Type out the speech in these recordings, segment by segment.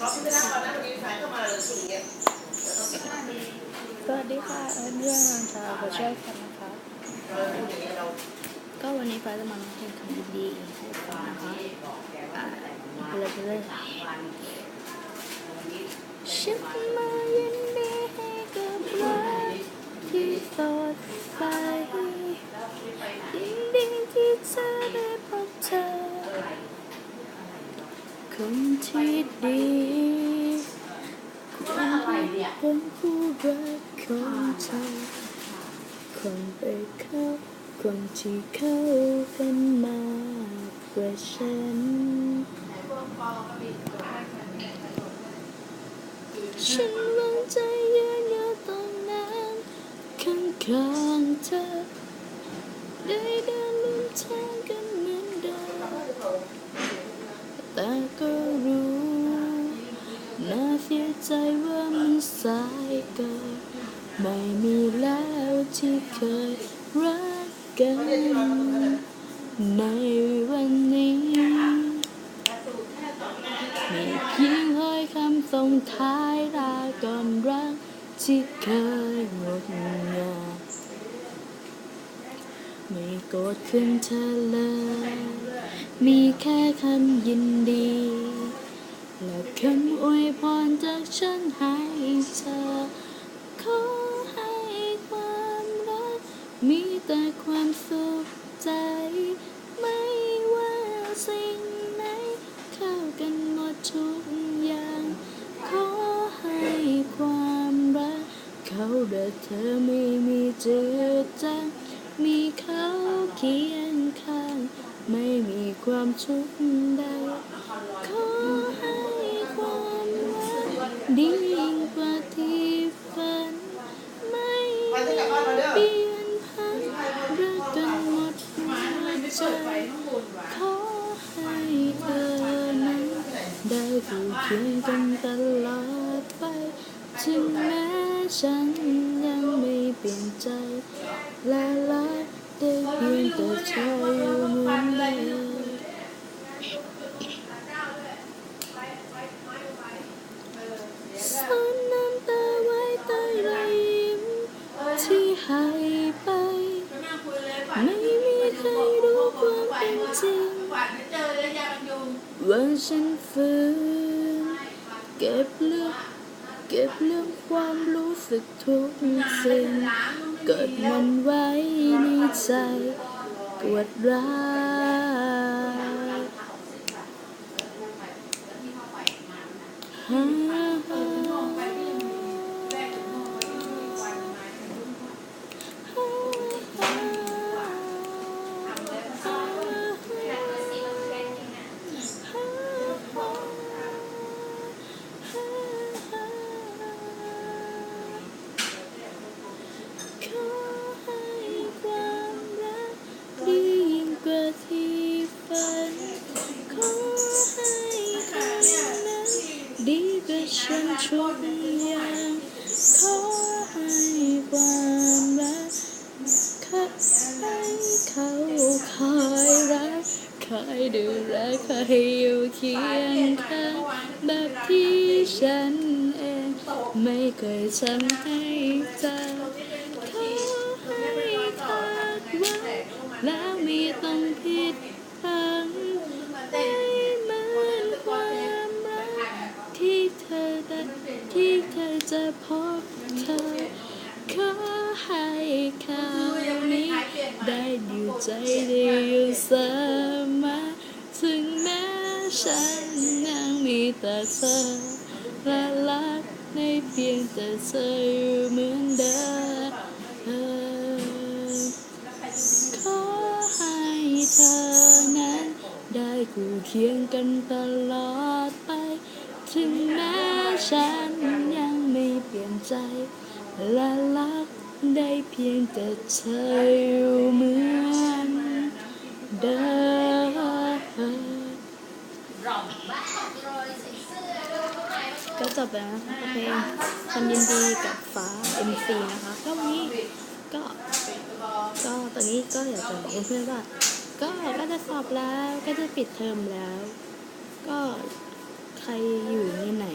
สวัสดีค่ะเรื่องานชาวผู้ช่วยกันนะคะ ก็วันนี้ฟ้าจะมาร้องเพลงคำดีๆให้ฟังนะคะอ่าจะเลยไปเลยฉันมายิ คนที่ดีคนผู้รักของเธอคนไปเข้าคนที่เข้ากันมากกว่าฉัน ฉันวังใจยืนอยู่ตรงนั้นข้างๆเธอได้เดินร่วมทางกันเหมือนเดิม ใจว่ามันสายเกินไม่มีแล้วที่เคยรักกัน ในวันนี้ มีเพียงร้อยคำส่งท้ายลาก่อนรักที่เคยงดงามไม่โกรธขึ้นเธอเลย มีแค่คำยินดี และคำอวยพรจากฉันให้เธอ ขอให้ความรัก มีแต่ความสุขใจ ไม่ว่าสิ่งไหนเข้ากันหมดทุกอย่าง ขอให้ความรัก เขาและเธอไม่มีเจือจางมีเขาเคียงข้าง ไม่มีความทุกข์ใดขอให้ ดียิ่งกว่าที่ฝัน ไม่มีเปลี่ยนพันรักกันหมดหัวใจขอให้เธอนั้นได้อยู่เคียงกันตลอดไป ถึงแม้ฉันยังไม่เปลี่ยนใจ และรักได้เพียงแต่เธออยู่ หายไป ไม่มีใครรู้ความเป็นจริง ว่าฉันฝืนเก็บเรื่องเก็บเรื่องความรู้สึกทุกสิ่งเกิดมันไว้ในใจปวดร้าว ดีกว่ฉันชุกอย่างขอให้ความรักให้เขาคอยรักคอยดูแลคอยอยู่เคียงข้างแบบที่ฉันเอง ไม่เคยทำให้เธ ที่เธอจะพบเธอขอให้เขานี้ ได้อยู่ใจได้อยู่เสมอถึงแม้ฉันยังมีแต่เธอและรักในเพียงแต่เธออยู่เหมือนเดิมขอให้เธอนั้น ได้คู่เคียงกันตลอดไป ถึงแม้ ฉันยังไม่เปลี่ยนใจ และรักได้เพียงแต่เธออยู่เหมือนเดิมก็จบแล้วนะคะกับเพลงคนยินดีกับฟ้า MC นะคะก็วันนี้ก็ก็ตอนนี้ก็อยากจะบอกเพื่อนๆว่า ก็ก็จะสอบแล้วก็จะปิดเทอมแล้ว ก็ใครอยู่ในไหน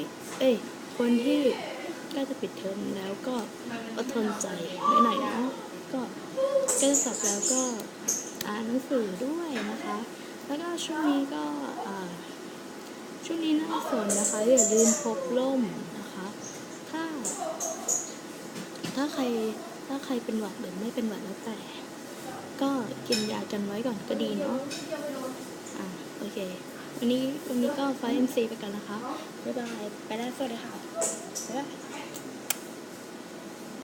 เอ้ย คนที่ใกล้จะปิดเทอมแล้วก็อดทนใจไม่หน่อยเนาะก็ใกล้จะสอบแล้วก็อ่านหนังสือด้วยนะคะ แล้วก็ช่วงนี้ก็ช่วงนี้หน้าฝนนะคะอย่าลืมพกร่มนะคะ ถ้า ถ้าใครถ้าใครเป็นหวัดหรือไม่เป็นหวัดแล้วแต่ ก็กินยากันไว้ก่อนก็ดีเนาะอ่าโอเค วันนี้วันนี้ก็ไฟเอ็มซีไปกันนะคะ บ๊ายบาย ไปแล้วสวัสดีค่ะ บ๊ายบาย